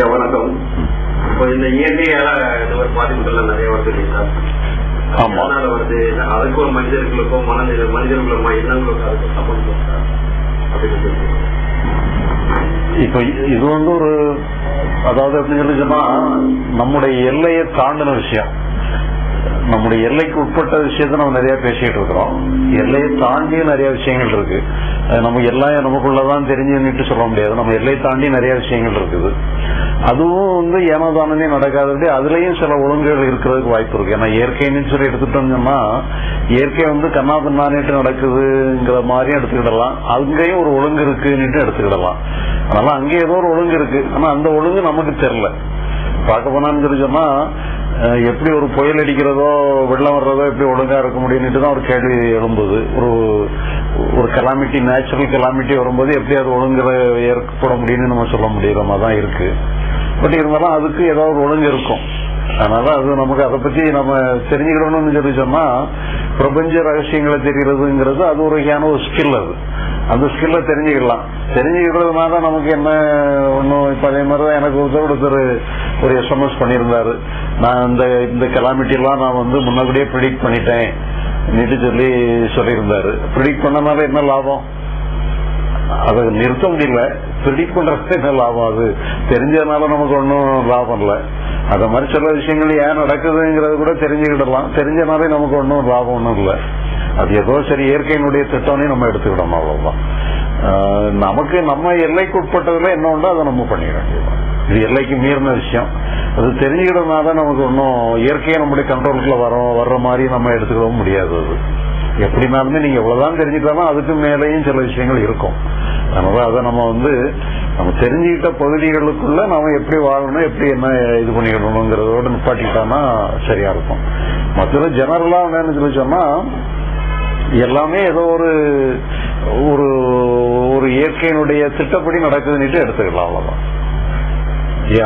ஐயா, வணக்கம் இப்போ இந்த இயற்கையால இந்த மாதிரி பாதிப்புகள்லாம் நிறைய வருது இல்லைங்களா. அதனால வருது அதுக்கு ஒரு மனிதர்களுக்கோ மனநிலை மனிதர்களோ எண்ணங்களுக்கோ அதுக்கு சம்பந்தம் இருக்கா? அப்படின்னு சொல்லி இப்ப இது வந்து ஒரு அதாவது எப்படி சொல்லி சொன்னா நம்முடைய எல்லையை தாண்டின விஷயம் நம்முடைய எல்லைக்கு உட்பட்ட விஷயத்த நம்ம நிறைய பேசிட்டு இருக்கிறோம். எல்லையை தாண்டியும் நிறைய விஷயங்கள் இருக்கு. நம்ம எல்லாம் நமக்குள்ளதான் தெரிஞ்சுன்னுட்டு சொல்ல முடியாது. நம்ம எல்லையை தாண்டி நிறைய விஷயங்கள் இருக்குது. அதுவும் வந்து ஏனோதானே நடக்காதது அதுலயும் சில ஒழுங்குகள் இருக்கிறதுக்கு வாய்ப்பு இருக்கு. ஏன்னா இயற்கைன்னு சொல்லி எடுத்துட்டோம்னா சொன்னா இயற்கை வந்து கண்ணா பின்னானிட்டு நடக்குதுங்கிற மாதிரியும் எடுத்துக்கிடலாம். அங்கேயும் ஒரு ஒழுங்கு இருக்குன்னுட்டு எடுத்துக்கிடலாம். அதனால அங்கே ஏதோ ஒரு ஒழுங்கு இருக்கு. ஆனா அந்த ஒழுங்கு நமக்கு தெரியல. பார்க்க போனான்னு சொல்லி சொன்னா எப்படி ஒரு புயல் அடிக்கிறதோ வெள்ளம் வர்றதோ எப்படி ஒழுங்கா இருக்க முடியும்னுட்டு தான் ஒரு கேள்வி எழும்புது. ஒரு ஒரு கெலாமிட்டி நேச்சுரல் கெலாமிட்டி வரும்போது எப்படி அது ஒழுங்குல ஏற்பட முடியும்னு நம்ம சொல்ல முடியற மாதிரி தான் இருக்கு. பட் இருந்தாலும் அதுக்கு ஏதாவது ஒரு ஒழுங்கு இருக்கும். அதனால அது நமக்கு அதை பத்தி நம்ம தெரிஞ்சுக்கணும்னு சொல்லி சொன்னா பிரபஞ்ச ரகசியங்களை தெரியறதுங்கிறது அது ஒரு வகையான ஒரு ஸ்கில் அது. அந்த ஸ்கில்ல தெரிஞ்சுக்கலாம். தெரிஞ்சுக்கிறதுனால நமக்கு என்ன ஒன்றும் இப்போ அதே மாதிரி தான் எனக்கு ஒருத்தர் ஒருத்தர் ஒரு எஸ்எம்எஸ் பண்ணியிருந்தாரு. நான் இந்த இந்த கெலாமிட்டி எல்லாம் நான் வந்து முன்னாடியே ப்ரிடிக்ட் பண்ணிட்டேன். நீட்டு சொல்லி சொல்லியிருந்தாரு. ப்ரிடிக்ட் பண்ணனால என்ன லாபம்? அதை நிறுத்த முடியல. ப்ரிடிக்ட் பண்றது என்ன லாபம் அது? தெரிஞ்சதுனால நமக்கு ஒன்றும் லாபம் இல்லை. அத மாதிரி சில விஷயங்கள் ஏன் நடக்குதுங்கிறது கூட தெரிஞ்சுக்கிடலாம். தெரிஞ்சனாலே நமக்கு ஒன்றும் லாபம் ஒன்றும் இல்லை. அது ஏதோ சரி இயற்கையினுடைய திட்டம்னே நம்ம எடுத்துக்கிடணும் அவ்வளவுதான். நமக்கு நம்ம எல்லைக்கு உட்பட்டதுல என்ன உண்டோ அதை நம்ம பண்ணிட வேண்டியதுதான் இது எல்லைக்கு மீறின விஷயம் அது தெரிஞ்சுக்கிட்டதுனால நமக்கு ஒன்றும் இயற்கையை நம்முடைய கண்ட்ரோலுக்குள்ள வரோம் வர்ற மாதிரி நம்ம எடுத்துக்கவும் முடியாது அது எப்படினாலுமே நீங்க எவ்வளவுதான் தெரிஞ்சுக்கிட்டாலும் அதுக்கு மேலேயும் சில விஷயங்கள் இருக்கும் அதனால அதை நம்ம வந்து நம்ம தெரிஞ்சுக்கிட்ட பகுதிகளுக்குள்ள நாம எப்படி வாழணும் எப்படி என்ன இது பண்ணிக்கணுங்கிறதோட நிப்பாட்டிக்கிட்டோம்னா சரியா இருக்கும் மற்ற ஜெனரலா என்னன்னு சொல்லி சொன்னா எல்லாமே ஏதோ ஒரு ஒரு இயற்கையினுடைய திட்டப்படி நடக்குதுன்னுட்டு எடுத்துக்கலாம் அவ்வளவுதான்.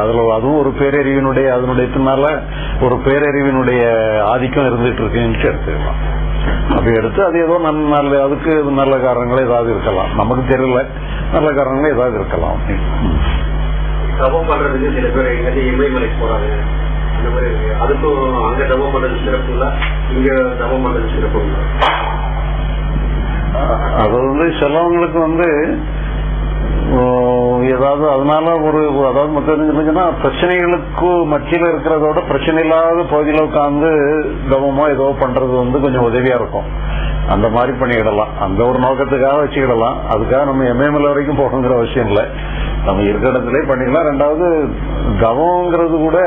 அதுல அதுவும் ஒரு பேரறிவினுடைய அதனுடைய பின்னால ஒரு பேரறிவினுடைய ஆதிக்கம் இருந்துட்டு இருக்குன்னு எடுத்துக்கலாம். அப்படி எடுத்து அது ஏதோ நல்ல நல்ல அதுக்கு நல்ல காரணங்கள் ஏதாவது இருக்கலாம். நமக்கு தெரியல நல்ல காரணங்கள் ஏதாவது இருக்கலாம். தவம் பண்றதுக்கு சில பேர் இமயமலைக்கு போறாங்க. அந்த மாதிரி இருக்கு. அதுக்கும் அங்க தவம் பண்றது சிறப்பு இல்ல இங்க தவம் பண்றது சிறப்பு இல்ல. அது வந்து சிலவங்களுக்கு வந்து ஏதாவது அதனால ஒரு அதாவது மொத்தம் இருந்துச்சுன்னா பிரச்சனைகளுக்கு மத்தியில இருக்கிறதோட பிரச்சனை இல்லாத பகுதியில் உட்காந்து தவமோ ஏதோ பண்றது வந்து கொஞ்சம் உதவியா இருக்கும். அந்த மாதிரி பண்ணிக்கிடலாம். அந்த ஒரு நோக்கத்துக்காக வச்சுக்கிடலாம். அதுக்காக நம்ம எம்ஏஎம்எல் வரைக்கும் போகணுங்கிற அவசியம் இல்லை. நம்ம இருக்கிற இடத்துலயே பண்ணிக்கலாம். ரெண்டாவது தவங்கிறது கூட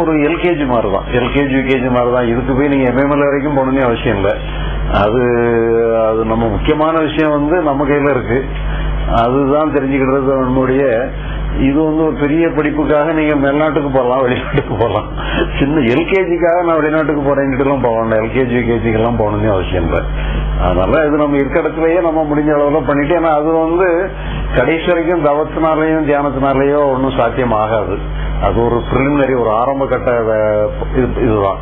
ஒரு எல்கேஜி மாதிரி தான் எல்கேஜி யூகேஜி மாதிரி தான் இதுக்கு போய் நீங்க எம்ஏஎம்எல் வரைக்கும் போகணும்னு அவசியம் இல்லை. அது அது நம்ம முக்கியமான விஷயம் வந்து நம்ம கையில இருக்கு. அதுதான் தெரிஞ்சுக்கிறது நம்முடைய இது வந்து ஒரு பெரிய படிப்புக்காக நீங்க மேல்நாட்டுக்கு போகலாம் வெளிநாட்டுக்கு போகலாம். சின்ன எல்கேஜிக்காக நான் வெளிநாட்டுக்கு போறேன்னு போக வேண்டாம். எல்கேஜி யூகேஜிக்கு எல்லாம் போகணும்னு அவசியம் இல்லை. அதனால இது நம்ம இருக்க இடத்துலயே நம்ம முடிஞ்ச அளவுல பண்ணிட்டு ஏன்னா அது வந்து கடைசி வரைக்கும் தவத்தினாலையும் தியானத்தினாலேயோ ஒன்றும் சாத்தியம் ஆகாது அது ஒரு ப்ரிலிமினரி ஒரு ஆரம்ப கட்ட இதுதான்.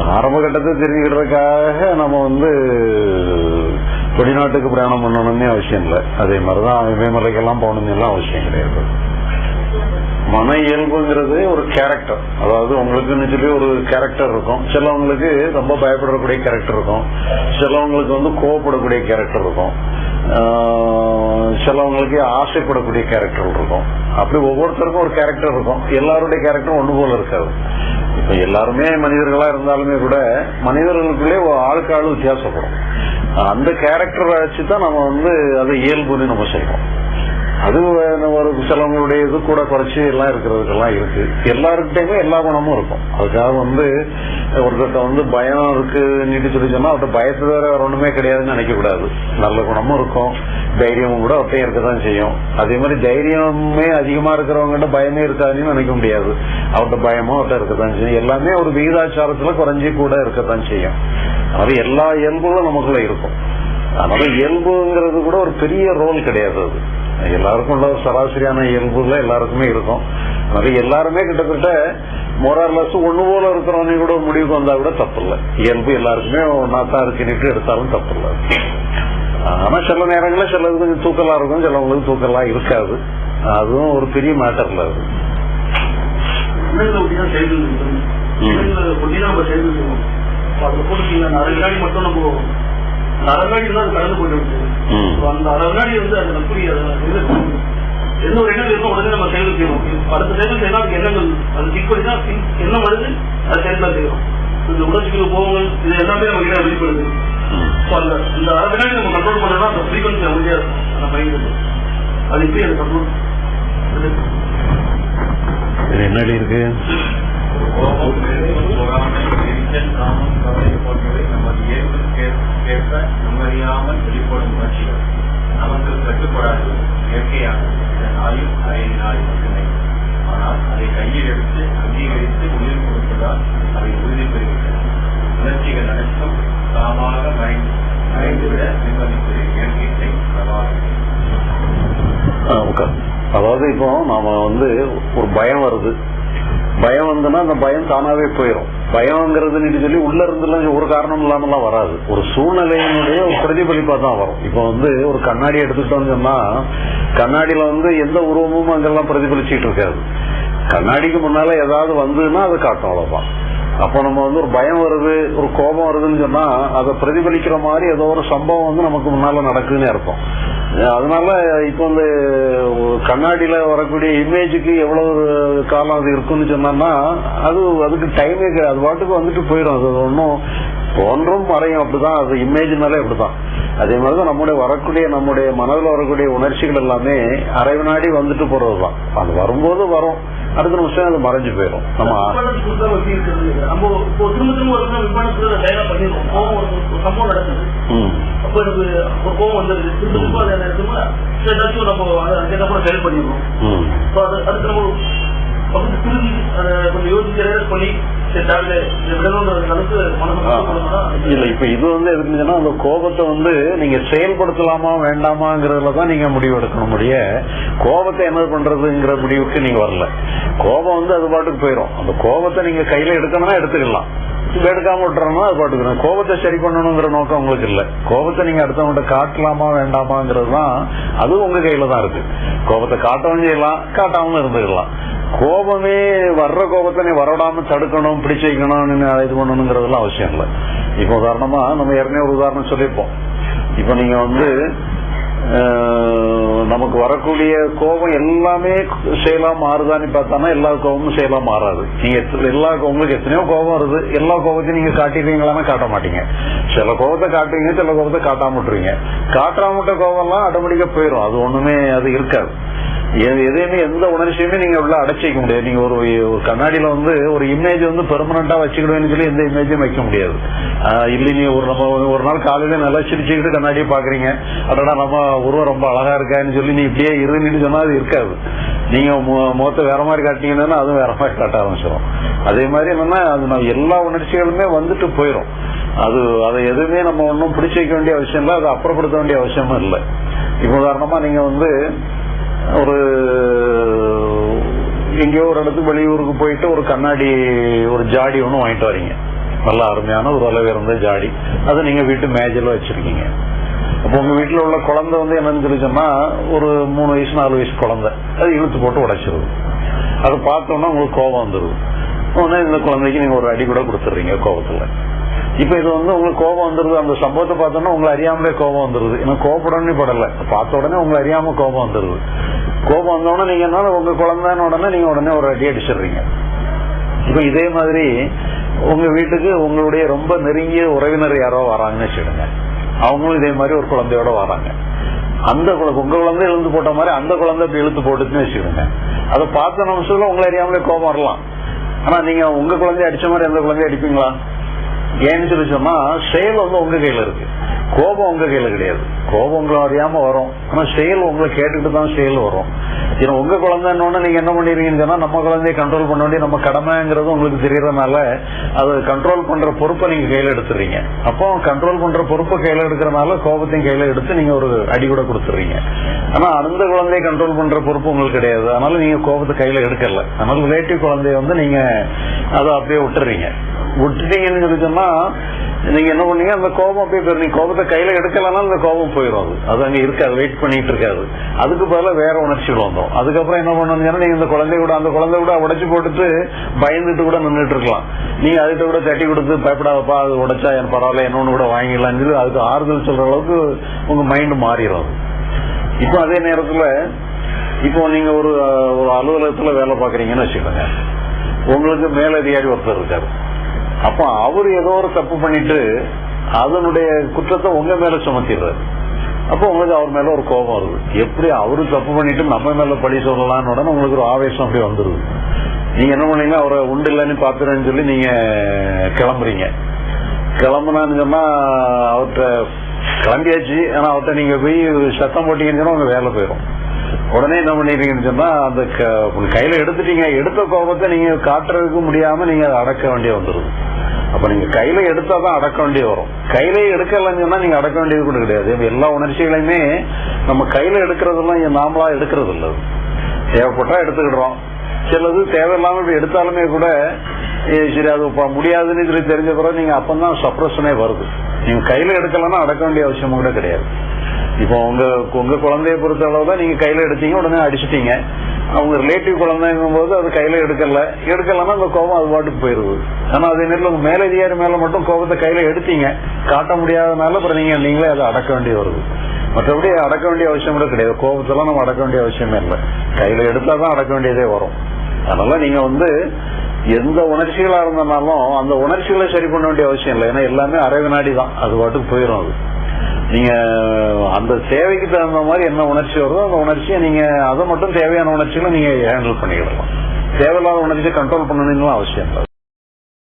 ஆரம்ப கட்டத்தை தெரிஞ்சுக்கிறதுக்காக நம்ம வந்து வெளிநாட்டுக்கு பிரயாணம் பண்ணணும்னே அவசியம் இல்லை. அதே மாதிரிதான் இமயமலைக்கெல்லாம் போகணும்னு எல்லாம் அவசியம் கிடையாது. மன இயல்புங்கிறது ஒரு கேரக்டர் அதாவது உங்களுக்குன்னு சொல்லி ஒரு கேரக்டர் இருக்கும். சிலவங்களுக்கு ரொம்ப பயப்படக்கூடிய கேரக்டர் இருக்கும். சிலவங்களுக்கு வந்து கோவப்படக்கூடிய கேரக்டர் இருக்கும். சிலவங்களுக்கு ஆசைப்படக்கூடிய கேரக்டர் இருக்கும். அப்படி ஒவ்வொருத்தருக்கும் ஒரு கேரக்டர் இருக்கும். எல்லாருடைய கேரக்டரும் ஒன்று போல இருக்காது. இப்ப எல்லாருமே மனிதர்களா இருந்தாலுமே கூட மனிதர்களுக்குள்ளே ஒரு ஆளுக்கு ஆள் வித்தியாசப்படும். அந்த கேரக்டரை வச்சு தான் நம்ம வந்து அதை இயல்புன்னு நம்ம செய்வோம் அது ஒரு சிலவங்களுடைய இது கூட குறைச்சி எல்லாம் இருக்கிறதுக்கெல்லாம் இருக்கு. எல்லாருக்கிட்டையுமே எல்லா குணமும் இருக்கும். அதுக்காக வந்து ஒருத்தர்கிட்ட வந்து பயம் இருக்கு நீட்டு சொல்லி சொன்னா அவர்கிட்ட பயத்து வேற வேற ஒண்ணுமே கிடையாதுன்னு நினைக்க கூடாது. நல்ல குணமும் இருக்கும். தைரியமும் கூட அவர்கிட்ட இருக்கதான் செய்யும். அதே மாதிரி தைரியமே அதிகமா இருக்கிறவங்ககிட்ட பயமே இருக்காதுன்னு நினைக்க முடியாது. அவர்கிட்ட பயமும் அவர்கிட்ட இருக்கத்தான் செய்யும். எல்லாமே ஒரு விகிதாச்சாரத்துல குறைஞ்சி கூட இருக்கத்தான் செய்யும். அது எல்லா இயல்புகளும் நமக்குள்ள இருக்கும். அதனால இயல்புங்கிறது கூட ஒரு பெரிய ரோல் கிடையாது அது. எல்லாருக்கும் உள்ள ஒரு சராசரியான இயல்புல எல்லாருக்குமே இருக்கும். அதனால எல்லாருமே கிட்டத்தட்ட மொரார்லஸ் ஒண்ணு போல இருக்கிறவனே கூட முடிவுக்கு வந்தா கூட தப்பு இல்லை இயல்பு எல்லாருக்குமே தான் இருக்குன்னு எடுத்தாலும் தப்பு இல்லை ஆனா சில நேரங்களில் சிலது கொஞ்சம் தூக்கலா இருக்கும் சிலவங்களுக்கு தூக்கலா இருக்காது. அதுவும் ஒரு பெரிய அது. அரை வினாடி மட்டும் நம்ம வினாடி தான் கடந்து போயிட்டு அந்த வினாடி வந்து அது இது எந்த ஒரு எண்ணம் இருக்கோ உடனே நம்ம செயல் இப்ப அடுத்த செயல் செய்யணும் அதுக்கு எண்ணங்கள் அது டிக் பண்ணி தான் எண்ணம் வருது அது செயல்தான் செய்யணும் இந்த உணர்ச்சிகள் போகங்கள் இது எல்லாமே நம்ம கிட்ட வெளிப்படுது. அந்த இந்த வினாடி நம்ம கண்ட்ரோல் பண்ணோம்னா அந்த ஃப்ரீக்வன்சி அமைதியா இருக்கும். அந்த மைண்ட் அது எப்படி அது கண்ட்ரோல் என்னடி இருக்கு? எரிச்சல், காமம், கவலை போன்றவை நமது ஏற்ப நம்மறியாமல் வெளிப்படும் உணர்ச்சிகள். நமக்கு கட்டுப்படாது இயற்கையாக. இதன் ஆயுள் அரை நாள் மட்டுமே. ஆனால் அதை கையில் எடுத்து அங்கீகரித்து உயிர் கொடுப்பதால் அதை உறுதி பெறுகின்றன. உணர்ச்சிகள் அனைத்தும் தாமாக மறைந்து மறைந்துவிட நிர்வகிப்பது இயற்கை பிரபாகம் அதாவது இப்போ நாம வந்து ஒரு பயம் வருது. பயம் வந்துன்னா அந்த பயம் தானாவே போயிடும் பயம்ங்கிறது நீங்க சொல்லி உள்ள இருந்துலாம் ஒரு காரணம் இல்லாமலாம் வராது. ஒரு சூழ்நிலையினுடைய ஒரு பிரதிபலிப்பா தான் வரும். இப்போ வந்து ஒரு கண்ணாடி எடுத்துக்கிட்டோம்னு சொன்னா கண்ணாடியில வந்து எந்த உருவமும் அங்கெல்லாம் பிரதிபலிச்சுட்டு இருக்காது. கண்ணாடிக்கு முன்னால ஏதாவது வந்ததுன்னா அதை காட்டும் அவ்வளவுதான். அப்போ நம்ம வந்து ஒரு பயம் வருது ஒரு கோபம் வருதுன்னு சொன்னா அதை பிரதிபலிக்கிற மாதிரி ஏதோ ஒரு சம்பவம் வந்து நமக்கு முன்னால நடக்குதுன்னு அர்த்தம். அதனால இப்போ இந்த கண்ணாடியில வரக்கூடிய இமேஜுக்கு எவ்வளவு காலம் அது இருக்குன்னு சொன்னோம்னா அது அதுக்கு டைமே கிடையாது. அது பாட்டுக்கு வந்துட்டு போயிடும். அது ஒன்றும் தோன்றும் மறையும். அப்படிதான். அது இமேஜ்னாலே அப்படிதான். அதே மாதிரிதான் நம்முடைய வரக்கூடிய நம்முடைய மனதில் வரக்கூடிய உணர்ச்சிகள் எல்லாமே அரை வினாடி வந்துட்டு போறதுதான். அது வரும்போது வரும். அடுத்த நிமிஷம் அது மறைஞ்சு போயிடும். நம்ம திரும்ப திரும்ப அப்ப எனக்கு ஒரு கோவம் வந்துருது திரும்ப அதை எடுத்துமா சரி ஏதாச்சும் நம்ம அதை அதுக்கப்புறம் செயல் பண்ணிடுவோம் அதுக்கு நம்ம பக்கத்து திரும்பி அதை கொஞ்சம் யோசிச்சு பண்ணி இல்ல இப்ப இது வந்து எதுக்குன்னு அந்த கோபத்தை வந்து நீங்க செயல்படுத்தலாமா வேண்டாமாங்கிறதுல தான் நீங்க முடிவு எடுக்கணும் முடிய கோபத்தை என்ன பண்றதுங்கிற முடிவுக்கு நீங்க வரல. கோபம் வந்து அது பாட்டுக்கு போயிடும் அந்த கோபத்தை நீங்க கையில எடுக்கணும்னா எடுத்துக்கலாம். எடுக்காம விட்டுறோம்னா அது பாட்டுக்கு இருக்கும். கோபத்தை சரி பண்ணணுங்கிற நோக்கம் உங்களுக்கு இல்ல. கோபத்தை நீங்க அடுத்தவங்கள்ட்ட காட்டலாமா வேண்டாமாங்கிறது தான் அது உங்க கையில தான் இருக்கு. கோபத்தை காட்டவும் செய்யலாம் காட்டாமலும் இருந்துக்கலாம். கோபமே வர்ற கோபத்தை நீ வரவிடாம தடுக்கணும் பிடிச்சு வைக்கணும் இது பண்ணணுங்கிறதுலாம் அவசியம் இல்லை. இப்போ உதாரணமா நம்ம ஏற்கனவே ஒரு உதாரணம் சொல்லியிருப்போம். இப்போ நீங்க வந்து நமக்கு வரக்கூடிய கோபம் எல்லாமே செயலா மாறுதான்னு பார்த்தானா எல்லா கோபமும் செயலா மாறாது. நீங்க எல்லா உங்களுக்கு எத்தனையோ கோபம் வருது எல்லா கோபத்தையும் நீங்க காட்டிடுவீங்களான்னா காட்ட மாட்டீங்க. சில கோபத்தை காட்டுவீங்க சில கோபத்தை காட்டாம விட்டுருவீங்க. காட்டாம விட்ட கோபம்லாம் ஆட்டோமேட்டிக்கா போயிடும் அது ஒண்ணுமே அது இருக்காது. எதையுமே எந்த உணர்ச்சியுமே நீங்க உள்ள அடைச்சிக்க முடியாது. நீங்க ஒரு ஒரு கண்ணாடியில வந்து ஒரு இமேஜ் வந்து பெர்மனண்டா வச்சுக்கிடுவேன்னு சொல்லி எந்த இமேஜும் வைக்க முடியாது. இல்லை நீ ஒரு நம்ம ஒரு நாள் காலையில நல்லா சிரிச்சுக்கிட்டு கண்ணாடியை பாக்குறீங்க அடடா நம்ம உருவம் ரொம்ப அழகா இருக்கான்னு சொல்லி நீ இப்படியே இருந்துட்டு சொன்னா அது இருக்காது. நீங்க முகத்தை வேற மாதிரி காட்டினீங்கன்னா அதுவும் வேற மாதிரி காட்ட ஆரம்பிச்சிடும் அதே மாதிரி என்னன்னா அது நம்ம எல்லா உணர்ச்சிகளுமே வந்துட்டு போயிடும் அது அதை எதுவுமே நம்ம ஒன்றும் பிடிச்சு வைக்க வேண்டிய அவசியம் இல்லை அதை அப்புறப்படுத்த வேண்டிய அவசியமும் இல்லை. இப்போ உதாரணமா நீங்க வந்து ஒரு எங்கேயோ ஒரு இடத்துக்கு வெளியூருக்கு போயிட்டு ஒரு கண்ணாடி ஒரு ஜாடி ஒன்று வாங்கிட்டு வரீங்க. நல்லா அருமையான ஒரு விலை ஜாடி. அதை நீங்க வீட்டு மேஜில் வச்சிருக்கீங்க. அப்போ உங்க வீட்டில் உள்ள குழந்தை வந்து என்னன்னு சொல்லி சொன்னா ஒரு மூணு வயசு நாலு வயசு குழந்தை. அது இழுத்து போட்டு உடைச்சிருது அதை பார்த்தோன்னா உங்களுக்கு கோபம் வந்துடுது உடனே இந்த குழந்தைக்கு நீங்க ஒரு அடி கூட கொடுத்துட்றீங்க கோபத்துல. இப்ப இது வந்து உங்களுக்கு கோபம் வந்துருது. அந்த சம்பவத்தை பார்த்தோன்னா உங்களை அறியாமலே கோபம் வந்துருது. ஏன்னா கோபப்படணும்னு படல. பார்த்த உடனே உங்களை அறியாம கோபம் வந்துருது. கோபம் வந்தோடனே நீங்க என்ன உங்க குழந்தைன்னு உடனே நீங்க உடனே ஒரு அடி அடிச்சிடுறீங்க. இப்ப இதே மாதிரி உங்க வீட்டுக்கு உங்களுடைய ரொம்ப நெருங்கிய உறவினர் யாரோ வராங்கன்னு வச்சுடுங்க அவங்களும் இதே மாதிரி ஒரு குழந்தையோட வராங்க. அந்த உங்க குழந்தை இழுந்து போட்ட மாதிரி அந்த குழந்தை இப்படி இழுத்து போட்டுச்சுன்னு வச்சுக்கோங்க. அதை பார்த்த நிமிஷத்துல உங்களை அறியாமலே கோபம் வரலாம். ஆனா நீங்க உங்க குழந்தைய அடிச்ச மாதிரி அந்த குழந்தைய அடிப்பீங்களா? ஏன்னு சொல்லி சொன்னா செயல் வந்து உங்க கையில இருக்கு. கோபம் உங்க கையில கிடையாது. கோபம் உங்களை அறியாம வரும். ஆனா செயல் உங்களை கேட்டுக்கிட்டு தான் செயல் வரும். ஏன்னா உங்க குழந்தைன்னு நீங்க என்ன பண்ணிருக்கீங்கன்னு சொன்னா நம்ம குழந்தைய கண்ட்ரோல் பண்ண வேண்டிய நம்ம கடமைங்கிறது உங்களுக்கு தெரியறதுனால அதை கண்ட்ரோல் பண்ற பொறுப்பை நீங்க கையில எடுத்துறீங்க அப்போ கண்ட்ரோல் பண்ற பொறுப்பை கையில எடுக்கிறனால கோபத்தையும் கையில எடுத்து நீங்க ஒரு அடி கூட கொடுத்துறீங்க ஆனா அந்த குழந்தைய கண்ட்ரோல் பண்ற பொறுப்பு உங்களுக்கு கிடையாது. அதனால நீங்க கோபத்தை கையில எடுக்கல. அதனால ரிலேட்டிவ் குழந்தைய வந்து நீங்க அதை அப்படியே விட்டுறீங்க விட்டுட்டீங்கன்னு சொல்லி சொன்னா நீங்க என்ன பண்ணீங்க அந்த கோபம் அப்படியே போயிடும் நீங்க கோபத்தை கையில எடுக்கலன்னா அந்த கோபம் போயிடும் அது. அது அங்க இருக்காது வெயிட் பண்ணிட்டு இருக்காது. அதுக்கு பதிலாக வேற உணர்ச்சிகள் வந்தோம் அதுக்கப்புறம் என்ன பண்ணணும்னா நீங்க இந்த குழந்தை கூட அந்த குழந்தை கூட உடைச்சு போட்டுட்டு பயந்துட்டு கூட நின்றுட்டு இருக்கலாம். நீங்க அதுகிட்ட கூட தட்டி கொடுத்து பயப்படாதப்பா அது உடைச்சா என் பரவாயில்ல என்னொன்னு கூட வாங்கிடலாம்னு சொல்லி அதுக்கு ஆறுதல் சொல்ற அளவுக்கு உங்க மைண்ட் மாறிடும் இப்போ அதே நேரத்துல இப்போ நீங்க ஒரு ஒரு அலுவலகத்துல வேலை பாக்குறீங்கன்னு வச்சுக்கோங்க. உங்களுக்கு மேலதிகாரி ஒருத்தர் இருக்காரு. அப்ப அவர் ஏதோ ஒரு தப்பு பண்ணிட்டு அதனுடைய குற்றத்தை உங்க மேல சுமத்திடுறாரு. அப்போ உங்களுக்கு அவர் மேல ஒரு கோபம் வருது. எப்படி அவரு தப்பு பண்ணிட்டு நம்ம மேல பழி சொல்லலாம்னு உடனே உங்களுக்கு ஒரு ஆவேசம் அப்படி வந்துருது. நீங்க என்ன பண்ணீங்க? அவரை உண்டு இல்லைன்னு பாத்துறேன்னு சொல்லி நீங்க கிளம்புறீங்க. கிளம்புனான்னு சொன்னா அவர்கிட்ட கிளம்பியாச்சு. ஆனா அவர்கிட்ட நீங்க போய் சத்தம் போட்டீங்கன்னு சொன்னா உங்க வேலை போயிடும் உடனே என்ன பண்ணிருக்கீங்கன்னு சொன்னா அந்த க- கையில எடுத்துட்டீங்க. எடுத்த கோபத்தை நீங்க காட்டுறதுக்கு முடியாம நீங்க அதை அடக்க வேண்டிய வந்துருது. அப்ப நீங்க கையில எடுத்தாதான் அடக்க வேண்டிய வரும். கையில எடுக்கலன்னு சொன்னா நீங்க அடக்க வேண்டியது கூட கிடையாது. எல்லா உணர்ச்சிகளையுமே நம்ம கையில எடுக்கிறதெல்லாம் நாமளா எடுக்கிறது இல்ல? தேவைப்பட்டா எடுத்துக்கிடுறோம். சிலது தேவையில்லாம இப்ப எடுத்தாலுமே கூட சரி அது முடியாதுன்னு சொல்லி தெரிஞ்ச பிறகு நீங்க அப்பந்தான் சப்ரஷனே வருது. நீங்க கையில எடுக்கலன்னா அடக்க வேண்டிய அவசியம் கூட கிடையாது. இப்போ உங்க உங்க குழந்தைய பொறுத்த அளவு தான் நீங்க கையில எடுத்தீங்க உடனே அடிச்சிட்டீங்க. அவங்க ரிலேட்டிவ் குழந்தைங்கும் போது அது கையில எடுக்கல. எடுக்கலன்னா அந்த கோபம் அது பாட்டுக்கு போயிருது. ஆனா அதே நேரத்தில் உங்க மேலதிகாரி மேல மட்டும் கோபத்தை கையில எடுத்தீங்க. காட்ட முடியாதனால அப்புறம் நீங்க நீங்களே அதை அடக்க வேண்டி வருது மற்றபடி அடக்க வேண்டிய அவசியம் கூட கிடையாது. கோபத்தெல்லாம் நம்ம அடக்க வேண்டிய அவசியமே இல்லை. கையில எடுத்தாதான் அடக்க வேண்டியதே வரும். அதனால நீங்க வந்து எந்த உணர்ச்சிகளா இருந்தாலும் அந்த உணர்ச்சிகளை சரி பண்ண வேண்டிய அவசியம் இல்லை. ஏன்னா எல்லாமே அரை வினாடி தான். அது பாட்டுக்கு போயிடும் அது. நீங்க அந்த சேவைக்கு தகுந்த மாதிரி என்ன உணர்ச்சி வருதோ அந்த உணர்ச்சியை நீங்க அதை மட்டும் தேவையான உணர்ச்சிகளை நீங்க ஹேண்டில் பண்ணிக்கிடலாம். தேவையில்லாத உணர்ச்சியை கண்ட்ரோல் பண்ணணும்னு அவசியம் இல்லை.